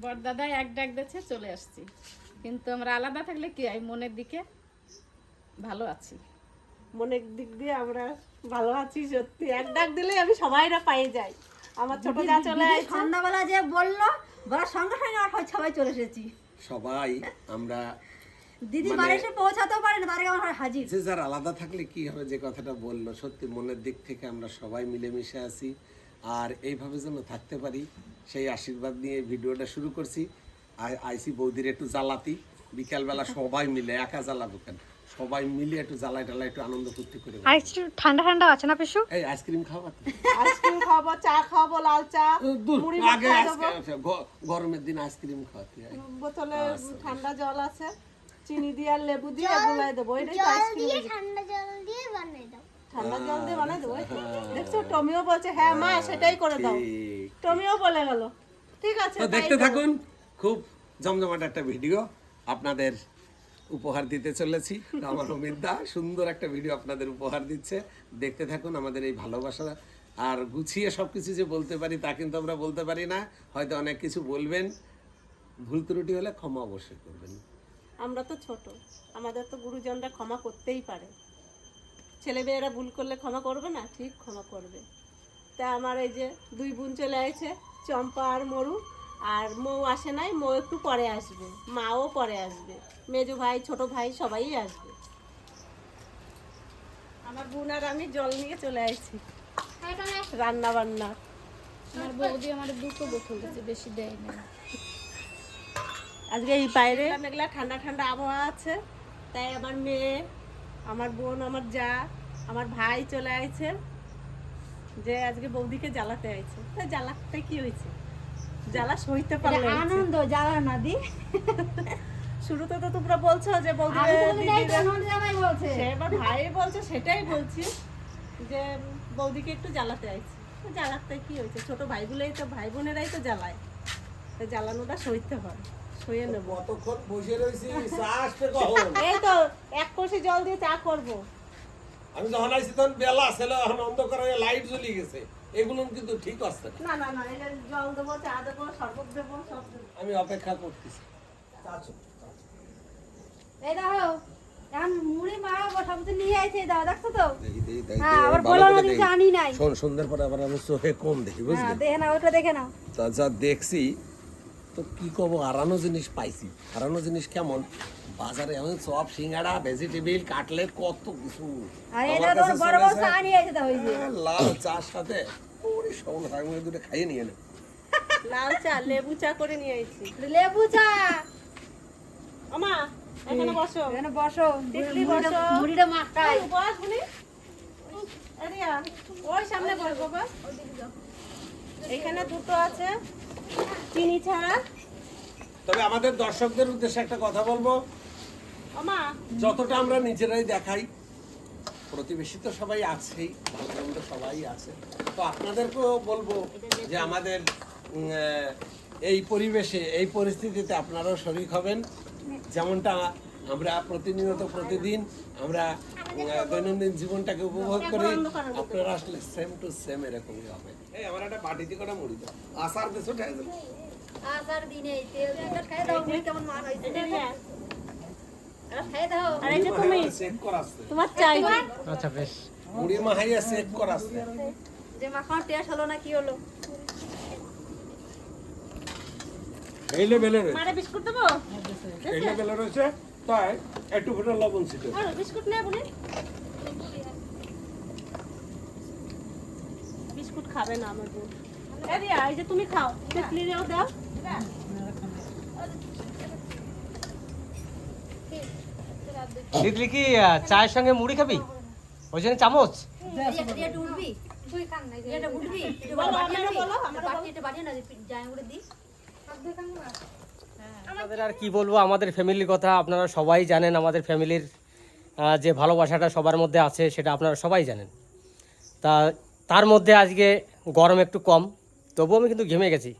বড়দাদা এক ডাক দিচ্ছে চলে আসছি। কিন্তু আমরা আলাদা থাকলে কি হয়? মনের দিকে ভালো আছি। মনের দিক দিয়ে আমরা ভালো আছি সত্যি। এক ডাক দিলে আমি সবাইরা পাই যাই। আমার ছোট যা চলে সন্ধ্যাবেলা যে বলল বলার সঙ্গে সঙ্গে আমার সবাই চলে এসেছি। সবাই আমরা দিদি মানে- বাড়ি এসে পৌঁছাতেও পারে না তার আগে আমার হাজির। যে যার আলাদা থাকলে কি হবে যে কথাটা বলল? সত্যি মনের দিক থেকে আমরা সবাই মিলেমিশে আছি। আর এইভাবে যেন থাকতে পারি সেই আশীর্বাদ নিয়ে ভিডিওটা শুরু করছি। আইসি বৌদির একটু জ্বালাতি। বিকালবেলা সবাই মিলে একা জ্বালাবো কেন? সবাই মিলে একটু জ্বালাই টালাই একটু আনন্দ ফুর্তি করে আর একটু ঠান্ডা ঠান্ডা আছে না পিসু? এই আইসক্রিম খাওয়া আইসক্রিম খাব চা খাব লাল চা মুড়ি আগে গরমের দিন আইসক্রিম খাওয়াতে বোতলে ঠান্ডা জল আছে চিনি দিয়ে আর লেবু দিয়ে গুলাই দেবো। এটাই তো আইসক্রিম। ঠান্ডা জল দিয়ে বানিয়ে দাও ঠান্ডা জল দিয়ে বানাই দেবো দেখছ টমিও বলছে হ্যাঁ মা সেটাই করে দাও। টমিও বলে গেল। ঠিক আছে দেখতে থাকুন খুব জমজমাট একটা ভিডিও আপনাদের উপহার দিতে চলেছি। আমার অমিত দা সুন্দর একটা ভিডিও আপনাদের উপহার দিচ্ছে। দেখতে থাকুন আমাদের এই ভালোবাসা। আর গুছিয়ে সব কিছু যে বলতে পারি তা কিন্তু আমরা বলতে পারি না। হয়তো অনেক কিছু বলবেন। ভুল ত্রুটি হলে ক্ষমা অবশ্যই করবেন। আমরা তো ছোট আমাদের তো গুরুজনরা ক্ষমা করতেই পারে। ছেলে মেয়েরা ভুল করলে ক্ষমা করবে না? ঠিক ক্ষমা করবে। তা আমার এই যে দুই বোন চলে আছে চম্পা আর মরু। আর মৌ আসে নাই মৌ একটু পরে আসবে। মাও পরে আসবে। মেজো ভাই ছোট ভাই সবাই আসবে। আমার বোন আর আমি জল নিয়ে চলে আসছি রান্না বান্না। আমার বৌদি আমার দুটো বোতল দিচ্ছে বেশি দেয় না আজকে এই বাইরে। মেঘলা ঠান্ডা ঠান্ডা আবহাওয়া আছে। তাই আমার মেয়ে আমার বোন আমার যা আমার ভাই চলে আইছে যে আজকে বৌদিকে জ্বালাতে আইছে। তা জ্বালাতে কি হয়েছে জ্বালা সইতে পারলে আনন্দ জ্বালা না দি। শুরুতে তো তোমরা বলছো যে বৌদি বলছে। সে এবার ভাই বলছে সেটাই বলছি যে বৌদিকে একটু জ্বালাতে আইছি। জ্বালাতে কি হয়েছে ছোট ভাইগুলোই তো ভাই বোনেরাই তো জ্বালায়। তো জ্বালানোটা সইতে হয় সইয়ে নেব। কতক্ষণ বসে রয়েছি এই তো কষি জল দিয়ে চা করব। আমি যখন আইছি তখন বেলা ছিল এখন অন্ধকার হয়ে লাইট জ্বলি গেছে। এগুলো কিন্তু ঠিক আসছে না। না না এটা জল দেবো চা দেবো শরবত দেবো সব দেবো। আমি অপেক্ষা করতেছি। এই এখন মুড়ি সব কিছু নিয়ে আইছে দাও দেখছ তো? হ্যাঁ আবার বলো না করে আনি নাই। শোন সন্ধ্যার পরে আবার আমি চোখে কম দেখি বুঝলি? হ্যাঁ দেখে নাও ওটা দেখে নাও। তা যা দেখছি তো কি কব হারানো জিনিস পাইছি। হারানো জিনিস কেমন? বাজারে এমন চপ সিঙ্গাড়া ভেজিটেবিল কাটলেট কত কিছু। আর হ্যাঁ, লাল চার সাথে ওরে সবল হাঙ্গে দুটো খাইয়ে নিয়ে নে লাল চা লেবু চা করে নিয়ে আইছি লেবু চা! আমা এখানে বসো। এখানে বসো। টিকলি বসো। মুড়িটা মাখাই। বস বুনি এরিয়া ওই সামনে বস। বাবা এখানে দুটো আছে চিনি ছাড়া। তবে আমাদের দর্শকদের উদ্দেশ্যে একটা কথা বলব। যতটা আমরা নিজেরাই দেখাই প্রতিবেশী তো সবাই আছেই ভালো সবাই আছে। তো আপনাদেরকেও বলব যে আমাদের এই পরিবেশে এই পরিস্থিতিতে আপনারাও শরিক হবেন। যেমনটা আমরা প্রতিনিয়ত প্রতিদিন আমরা দৈনন্দিন জীবনটাকে উপভোগ করি আপনারা আসলে সেম টু সেম এরকমই হবে। এই আমার একটা বাটিতে করে মুড়ি দাও। আসার দেশো ঠাই দেবো। আসার দিনে তেল দিয়ে খাই দাও কেমন মান হইছে এরিয়া খাই দাও আর এটা তুমি চেক করাচ্ছে তোমার চাই। আচ্ছা বেশ। মুড়ি মাহাইয়া চেক করাচ্ছে যে মাখানো টেস্ট হলো না কি হলো? এই লেভেলের মারে বিস্কুট দেবো? এই লেভেলের রয়েছে। তাই একটু ফুটে লবণ ছিল বিস্কুট নেই বুনি বিস্কুট খাবে না আমার বোন এই যে তুমি খাও। টিকলিরেও দাও। দিদি কি চায়ের সঙ্গে মুড়ি খাবি? ওই জন্য চামচ? আমাদের আর কি বলব, আমাদের ফ্যামিলির কথা আপনারা সবাই জানেন, আমাদের ফ্যামিলির যে ভালোবাসাটা সবার মধ্যে আছে, সেটা আপনারা সবাই জানেন। তা তার মধ্যে আজকে গরম একটু কম, তবুও আমি কিন্তু ঘেমে গেছি।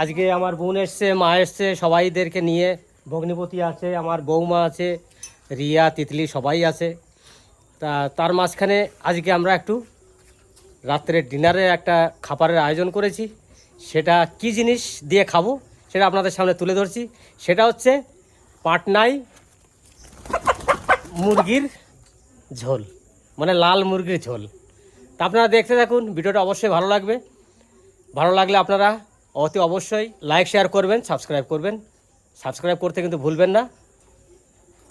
আজকে আমার বোন এসছে, মা এসছে, সবাইদেরকে নিয়ে ভগ্নিপতি আছে, আমার বৌমা আছে রিয়া, তিতলি সবাই আছে। তা তার মাঝখানে আজকে আমরা একটু রাত্রে ডিনারে একটা খাবারের আয়োজন করেছি। সেটা কি জিনিস দিয়ে খাব সেটা আপনাদের সামনে তুলে ধরছি। সেটা হচ্ছে পাটনাই মুরগির ঝোল মানে লাল মুরগির ঝোল। তা আপনারা দেখতে থাকুন, ভিডিওটা অবশ্যই ভালো লাগবে। ভালো লাগলে আপনারা অতি অবশ্যই লাইক শেয়ার করবেন সাবস্ক্রাইব করবেন। সাবস্ক্রাইব করতে কিন্তু ভুলবেন না।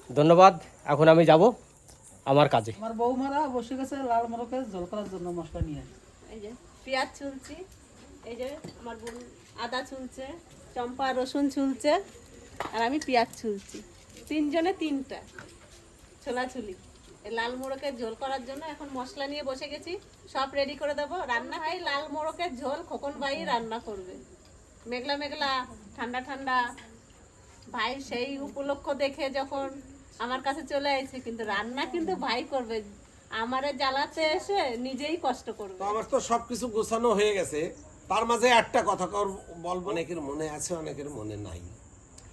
ধন্যবাদ। এখন আমি যাব আমার কাজে। আমার বৌমারা বসে গেছে লাল মোরকের জল করার জন্য মশলা নিয়ে এই যে পেঁয়াজ ছুলছি এই যে আমার বোন আদা ছুলছে চম্পা রসুন ছুলছে আর আমি পেঁয়াজ ছুলছি। তিনজনে তিনটা ছোলাছুলি। এই লাল মোড়কের ঝোল করার জন্য এখন মশলা নিয়ে বসে গেছি। সব রেডি করে দেবো। রান্না হয় লাল মোড়কের ঝোল খোকন ভাই রান্না করবে। মেঘলা মেঘলা ঠান্ডা ঠান্ডা। ভাই সেই উপলক্ষ দেখে যখন আমার কাছে চলে আসছে কিন্তু রান্না কিন্তু ভাই করবে। আমারে জ্বালাতে এসে নিজেই কষ্ট করবে। আমার তো সবকিছু গোছানো হয়ে গেছে। তার মাঝে একটা কথা কর বলব অনেকের মনে আছে, অনেকের মনে নাই।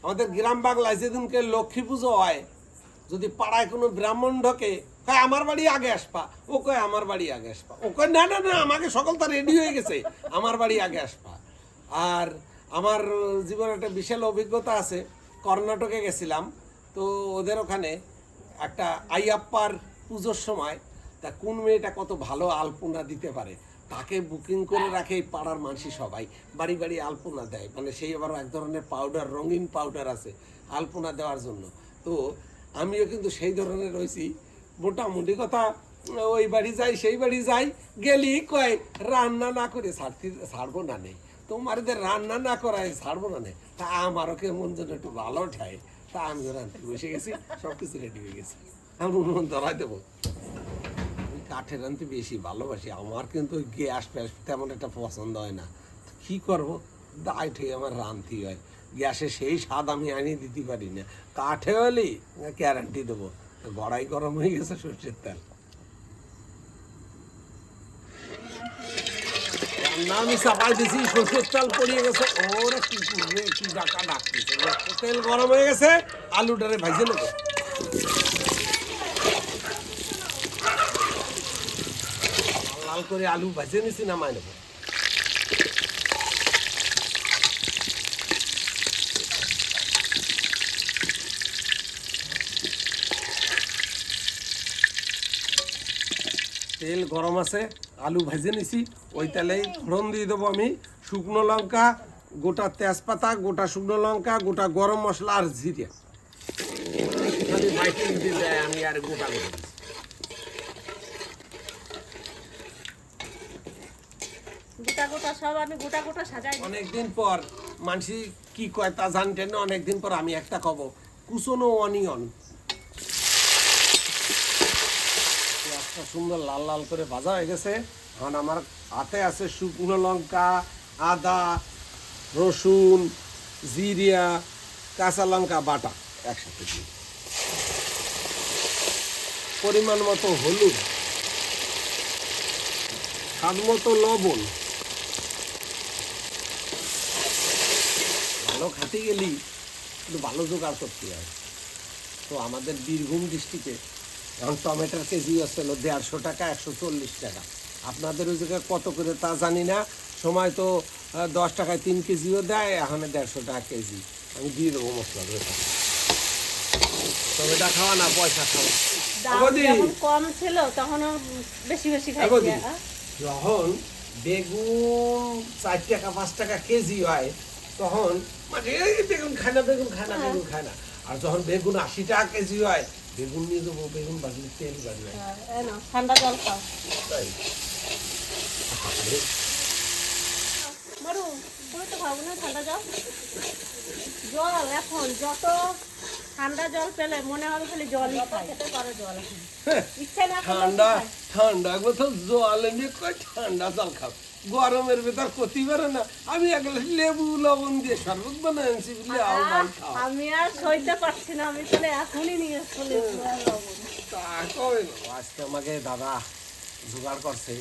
আমাদের গ্রাম বাংলায় যেদিনকে লক্ষ্মী পুজো হয়, যদি পাড়ায় কোনো ব্রাহ্মণ ঢোকে, কয়, আমার বাড়ি আগে আসপা ও কয়, আমার বাড়ি আগে আসপা ও কয়, না না না, আমাকে সকল তো রেডি হয়ে গেছে। আমার বাড়ি আগে আসপা আর আমার জীবনে একটা বিশাল অভিজ্ঞতা আছে। কর্ণাটকে গেছিলাম। তো ওদের ওখানে একটা আইয়াপ্পার পুজোর সময় তা কোন মেয়েটা কত ভালো আলপনা দিতে পারে? তাকে বুকিং করে রাখে এই পাড়ার মানসি সবাই। বাড়ি বাড়ি আলপনা দেয়। মানে সেই আবার এক ধরনের পাউডার রঙিন পাউডার আছে আলপনা দেওয়ার জন্য। তো আমিও কিন্তু সেই ধরনের রয়েছি মোটামুটি কথা, ওই বাড়ি যাই, সেই বাড়ি যাই গেলি কয়, রান্না না করে ছাড়তে ছাড়বো না নেই তোমার রান্না না করায় ছাড়বো না নেই তা আমারও কেমন যেন একটু ভালো ঠায় তা আমি রান্না বসে গেছি সব কিছু রেডি হয়ে গেছে। আমি উনুন ধরাই দেবো। আমি রান্তে বেশি ভালোবাসি। আমার কিন্তু ওই গ্যাস ফ্যাস তেমন একটা পছন্দ হয় না। কী করব? দায় ঠিক আমার রান্তি হয়। গ্যাসে সেই স্বাদ আমি আনিয়ে দিতে পারি না। কাঠে হলে গ্যারান্টি দেবো। গড়াই গরম হয়ে গেছে সর্ষের তেল। আমি চাপাই দিছি সর্ষের তেল পড়িয়ে গেছে। ওরে কি করবে, কি ডাকা ডাকতেছে তেল গরম হয়ে গেছে, আলুটারে ভাইজে নেব। লাল করে আলু ভাজে নিছি নামাই নেব। তেল গরম আছে। আলু ভেজে নিছি ওই তেলেই ফোড়ন দিয়ে দেবো আমি। শুকনো লঙ্কা গোটা তেজপাতা গোটা শুকনো লঙ্কা গোটা গরম মশলা আর জিরে। আমি আর গোটা গোটা গোটা সব আমি গোটা গোটা সাজাই অনেকদিন পর মানসি কি কয় তা জানতেন না অনেকদিন পর আমি একটা কব কুচনো অনিয়ন। সুন্দর লাল লাল করে ভাজা হয়ে গেছে। এখন আমার হাতে আছে শুকনো লঙ্কা, আদা, রসুন, জিরিয়া, কাঁচা লঙ্কা, বাটা একসাথে দিয়ে। পরিমাণ মতো হলুদ, স্বাদ মতো লবণ। ভালো খাতে গেলি কিন্তু ভালো জোগাড় করতে হয়। তো আমাদের বীরভূম ডিস্ট্রিক্টে এখন টমেটোর কেজি আসছিল দেড়শো টাকা একশো চল্লিশ টাকা। আপনাদের ওই জায়গায় কত করে তা জানি না। সময় তো দশ টাকায় তিন কেজিও দেয় এখন দেড়শো টাকা কেজি। আমি দিয়ে দেবো মশলা টমেটো খাওয়া না পয়সা খাওয়া। কম ছিল তখন বেশি বেশি হ্যাঁ। হ্যাঁ? যখন বেগুন চার টাকা পাঁচ টাকা কেজি হয় তখন মানে বেগুন খায় না বেগুন খায় না বেগুন খায় না। আর যখন বেগুন আশি টাকা কেজি হয় বেগুন নিয়ে দেবো বেগুন বাজলে তেল বাজবে। হ্যাঁ, ঠান্ডা জল খাও। তাই? মরু তুমি তো খাব না ঠান্ডা জল? জল এখন যত ঠান্ডা জল পেলে মনে হবে খালি জলই খাই খেতে পারো জল না ঠান্ডা ঠান্ডা কোথাও জল এনে কই ঠান্ডা জল খাও গরমের ভেতর ক্ষতি করে না। আমি এক গ্লাস লেবু লবণ দিয়ে শরবত বানাই আনছি আমি আর সইতে পারছি না আমি তাহলে এখনই নিয়ে চলে? আজকে আমাকে দাদা জোগাড় করছে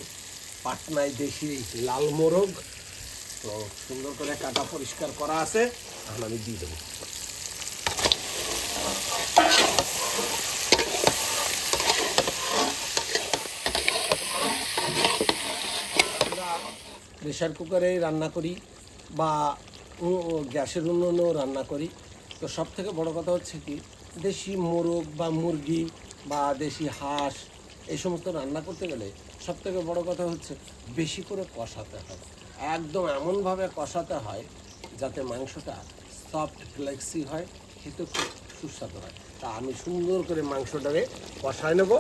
পাটনায় দেশি লাল মোরগ। তো সুন্দর করে কাটা পরিষ্কার করা আছে এখন আমি দিয়ে দেবো। প্রেশার কুকারে রান্না করি বা গ্যাসের উনুনেও রান্না করি। তো সব থেকে বড় কথা হচ্ছে কি, দেশি মোরগ বা মুরগি বা দেশি হাঁস এই সমস্ত রান্না করতে গেলে সব থেকে বড় কথা হচ্ছে বেশি করে কষাতে হয়। একদম এমনভাবে কষাতে হয় যাতে মাংসটা সফট ফ্লেক্সি হয়, খেতে খুব সুস্বাদু হয়। তা আমি সুন্দর করে মাংসটাকে কষায় নেব।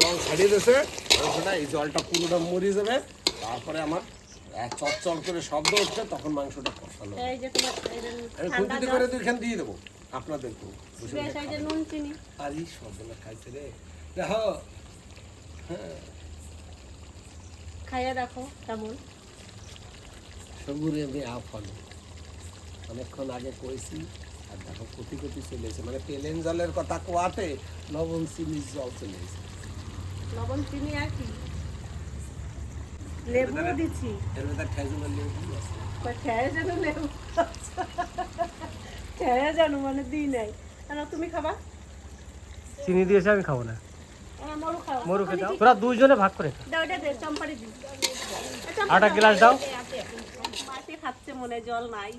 জল ছাড়িয়ে দিয়েছে। মাংসটা এই জলটা পুরোটা মরিয়ে যাবে। তারপরে আমার চটচল করে শব্দ হচ্ছে তখন মাংসটা কষানো আমি ঠান্ডা করে দুইখান দিয়ে দেবো আপনাদেরকে এই সবগুলো খাইছে রে। দেখো খাইয়ে দেখো কেমন? সবুরে আমি আফল অনেকক্ষণ আগে কইছি আর দেখো কোটি কোটি চলে এসে মানে পেলেন জলের কথা কোয়াতে লবণ চিনির জল চলে এসে লবণ চিনি আর কি? এর লেবু আছে খেয়ে যেন লেবু খেয়ে জানো মানে দিই নাই। তুমি খাবা? চিনি দিয়েছে আমি খাব না। আমার মরু খেতে তোরা দুইজনে ভাগ করে খা। দাও এটা দে চম্পারি দি। আটা গ্লাস দাও। খাচ্ছে মনে জল নাই।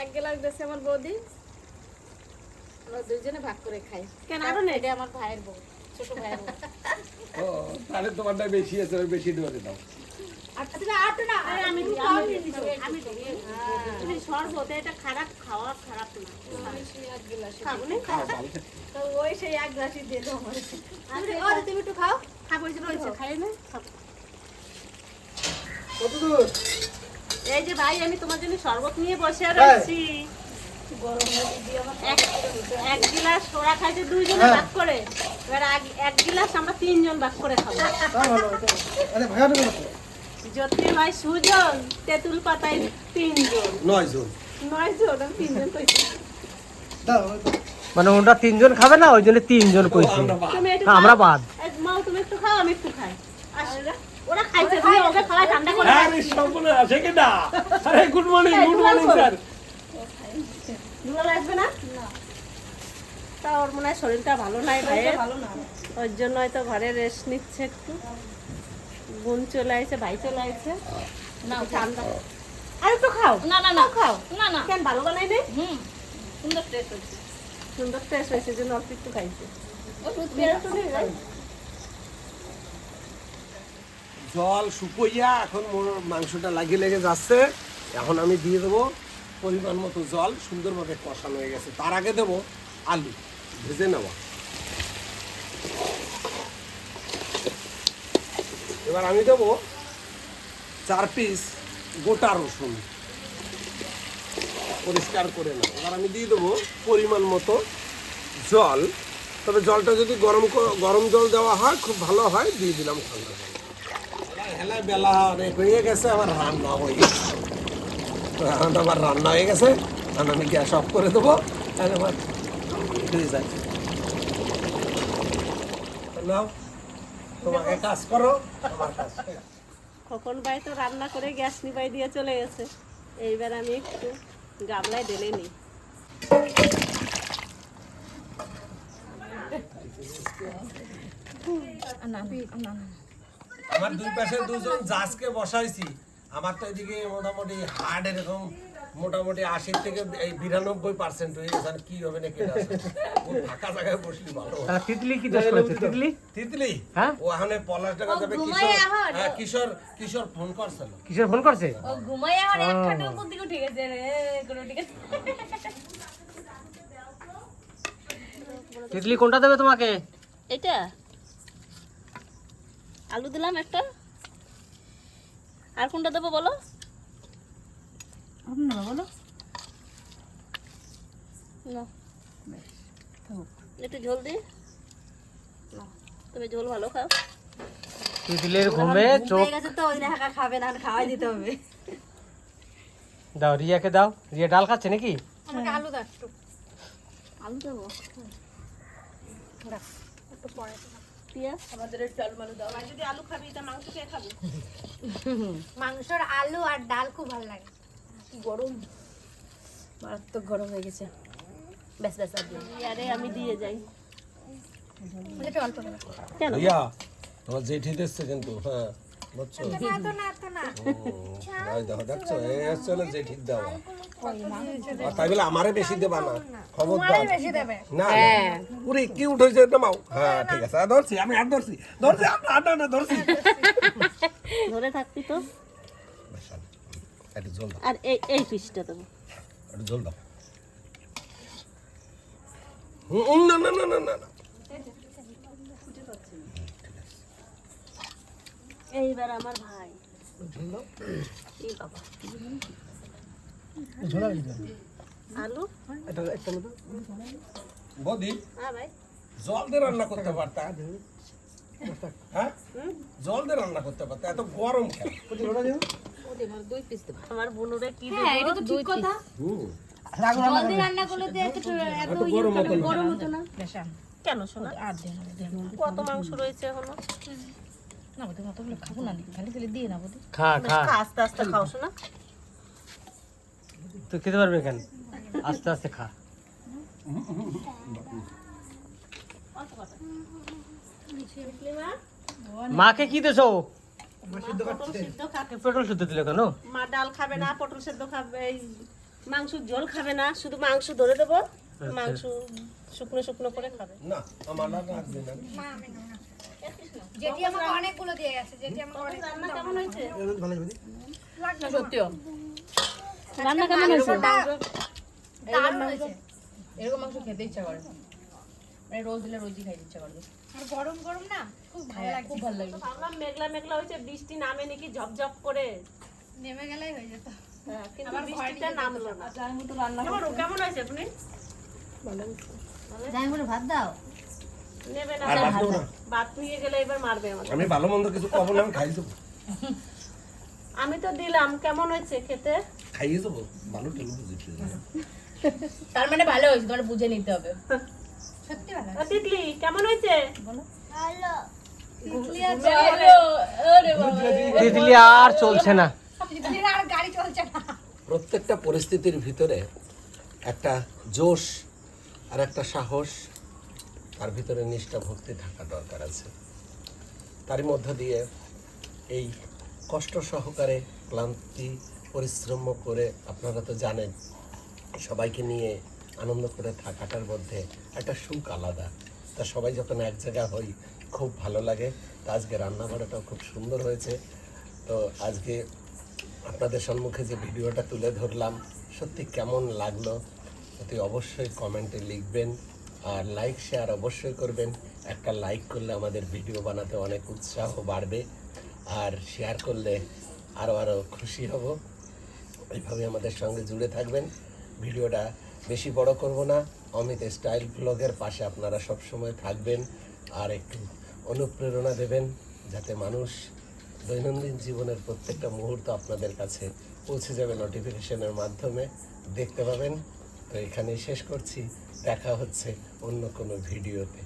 এক গ্লাস দেশে আমার বৌদি। আমরা দুইজনে ভাগ করে খাই। কেন আরও নেই? এটা আমার ভাইয়ের বউ। ও তাহলে তোমারটা বেশি আছে ওই বেশি ডরে দাও। আচ্ছা আটটা না আরে আমি দিই, আমি দিই, আমি দিই। তুমি শরবত এটা খারাপ খাওয়া খারাপ না। খাব না খাও ভালো তো ওই সেই এক গ্লাসই দিয়ে তুমি একটু খাও। খাব এই যে খাই না খাব। এই যে ভাই আমি তোমার জন্য শরবত নিয়ে বসে রয়েছি। এক- এক গিলাস ওরা খাইছে দুইজনে ভাগ করে। এবার এক- এক গিলাস আমরা তিনজন ভাগ করে খাব। আরে জ্যোতি ভাই সুজন তেঁতুল পাতায় আমি কইছি। মানে ওটা তিনজন খাবে না ওই জন্য তিনজন কইছে। আমরা বাদ। হ্যাঁ, মাও তুমি একটু খাও আমি একটু খাই। আর ওরা খাইছে তুমি ওকে খাওয়াই ঠান্ডা করে আরে সম্পূর্ণ আছে কি না আরে good morning good morning sir না? তা ওর মনে হয় শরীরটা ভালো নাই ভাইয়ের। ওর জন্য হয়তো ঘরে রেস্ট নিচ্ছে একটু। বোন চলে আসছে ভাই চলে আসছে না ঠান্ডা। আর একটু খাও। না না না। খাও। না না। কেন ভালো বানাই নে হুম সুন্দর টেস্ট হচ্ছে সুন্দর টেস্ট হয়েছে জন্য অল্প একটু খাইছে? জল শুকোইয়া এখন মোর মাংসটা লাগিয়ে লেগে যাচ্ছে। এখন আমি দিয়ে দেবো। পরিমাণ মতো জল সুন্দরভাবে কষানো হয়ে গেছে। তার আগে দেবো আলু। ভেজে নেওয়া এবার আমি দেবো চার পিস গোটা রসুন। পরিষ্কার করে নেব এবার আমি দিয়ে দেবো পরিমাণ মতো জল। তবে জলটা যদি গরম গরম জল দেওয়া হয়, খুব ভালো হয়। দিয়ে দিলাম ঠান্ডা জল। হেলা বেলা অনেক হয়ে গেছে, আবার রান্না হয়ে গেছে। তো এখন আবার রান্না হয়ে গেছে। এখন আমি গ্যাস অফ করে দেবো। আর আমার হয়ে যায় নাও তোমাকে কাজ করো আমার কাজ খোকন ভাই তো রান্না করে গ্যাস নিবাই দিয়ে চলে গেছে। এইবার আমি একটু গামলায় ঢেলে নিই। আমার দুই পাশে দুজন জাজকে বসাইছি। আমার তো এদিকে মোটামুটি হার্ড এরকম মোটামুটি আশি থেকে এই বিরানব্বই পার্সেন্ট হয়ে গেছে। কি হবে না কেটে ফাঁকা জায়গায় বসলি ভালো তিতলি কি দোষ করেছে? তিতলি? তিতলি? হ্যাঁ? ও এখানে পলাশ টাকা যাবে কিশোর হ্যাঁ, কিশোর কিশোর ফোন করছিল কিশোর ফোন করছে? ও ঘুমাই আমার এক খাটে উপর দিকে উঠে গেছে রে কোনো ঠিক আছে। তিতলি কোনটা দেবে তোমাকে? এটা। আলু দিলাম একটা। আর কোনটা দেবো বলো? বলো। না। একটু ঝোল না তুমি ঝোল ভালো খাও। তিতলির ঘুমে চোখ গেছে তো ওই খাবে না আর খাওয়াই দিতে হবে। দাও রিয়াকে দাও। রিয়া ডাল খাচ্ছে নাকি? আমাকে আলু দাও একটু। আলু দেবো? আমাদের টলমালু দাও। আর যদি আলু খাবি তা মাংস কে খাবি। মাংসর আলু আর ডাল খুব ভালো লাগে। গরম। মারাত্মক গরম হয়ে গেছে। ব্যাস ব্যাস আরে আমি দিয়ে যাই। অল্প কেন? তোমার জেঠি দিচ্ছে কিন্তু হ্যাঁ। বুঝছ দেখো দেখছ? এই হচ্ছে জেঠির দেওয়া তাই বলে আমারে বেশি দেবা না। খবরদার। না পুরি কি উঠেছে নামাও হ্যাঁ ঠিক আছে। ধরছি আমি আর ধরছি। ধরছি আর না, ধরছি। ধরে থাকবি তো। একটু জল দাও। আর এই এই পিসটা দেবো। একটু জল দাও। হুম, হুম, না না না না না। এইবার আমার ভাই। আলু? বৌদি হ্যাঁ জল দিয়ে রান্না করতে পারতা? হ্যাঁ? জল দিয়ে রান্না করতে পারতা? এত গরম কেন? আমার বোনুরে কি হ্যাঁ এটা কথা। রান্না করলে এত এত গরম হতো গরম হতো না। কেন শোনা? কত মাংস রয়েছে এখনও? খা খা। খা, আস্তে আস্তে খাও শোনা। তুই খেতে পারবে কেন? আস্তে আস্তে খা। মাকে কি দেছো পটল সিদ্ধ দিলে কেন? মা ডাল খাবে না পটল সেদ্ধ খাবে এই মাংস ঝোল খাবে না শুধু মাংস ধরে দেবো মাংস শুকনো শুকনো করে খাবে। না আমার না। যেটি আমাকে অনেকগুলো দিয়ে গেছে যেটি আমাকে অনেক রান্না কেমন হয়েছে? সত্যিও রান্না কেমন হয়েছে? দারুণ হয়েছে। এরকম মাংস খেতে ইচ্ছা করে মানে রোজ দিলে রোজই খাইতে ইচ্ছা করবে আর গরম গরম না খুব ভালো লাগছে। খুব ভালো লাগে ভাবলাম মেঘলা মেঘলা হয়েছে বৃষ্টি নামে নাকি ঝপঝপ করে। নেমে গেলেই হয়ে যেত। হ্যাঁ, কিন্তু বৃষ্টিটা নামলো না। কেমন কেমন হয়েছে আপনি? যাই বলে ভাত দাও। আর ভাত দেবো না। ভাত নিয়ে গেলে এবার মারবে আমাকে। আমি ভালো মন্দ কিছু কব না আমি খাই যাব আমি তো দিলাম কেমন হয়েছে খেতে? খাইয়ে যাব ভালো টেলো বুঝি তার মানে ভালো হয়েছে তোমার বুঝে নিতে হবে। সত্যি ভালো কেমন হয়েছে? ভালো। তিতলি আর চলছে না। আর গাড়ি চলছে না। প্রত্যেকটা পরিস্থিতির ভিতরে একটা জোশ আর একটা সাহস তার ভিতরে নিষ্ঠা, ভক্তি থাকা দরকার আছে। তারই মধ্য দিয়ে এই কষ্ট সহকারে, ক্লান্তি, পরিশ্রম করে আপনারা তো জানেন, সবাইকে নিয়ে আনন্দ করে থাকাটার মধ্যে একটা সুখ আলাদা। তা সবাই যখন এক জায়গা হই, খুব ভালো লাগে। তা আজকে রান্না বাড়াটাও খুব সুন্দর হয়েছে। তো আজকে আপনাদের সম্মুখে যে ভিডিওটা তুলে ধরলাম, সত্যি কেমন লাগল, অতি অবশ্যই কমেন্টে লিখবেন। আর লাইক শেয়ার অবশ্যই করবেন। একটা লাইক করলে আমাদের ভিডিও বানাতে অনেক উৎসাহ বাড়বে। আর শেয়ার করলে আরও আরও খুশি হব। এইভাবে আমাদের সঙ্গে জুড়ে থাকবেন। ভিডিওটা বেশি বড় করব না। অমিত স্টাইল ব্লগের পাশে আপনারা সব সময় থাকবেন আর একটু অনুপ্রেরণা দেবেন, যাতে মানুষ দৈনন্দিন জীবনের প্রত্যেকটা মুহূর্ত আপনাদের কাছে পৌঁছে যাবে নোটিফিকেশনের মাধ্যমে। দেখতে পাবেন। তো এখানেই শেষ করছি। দেখা হচ্ছে অন্য কোনো ভিডিওতে।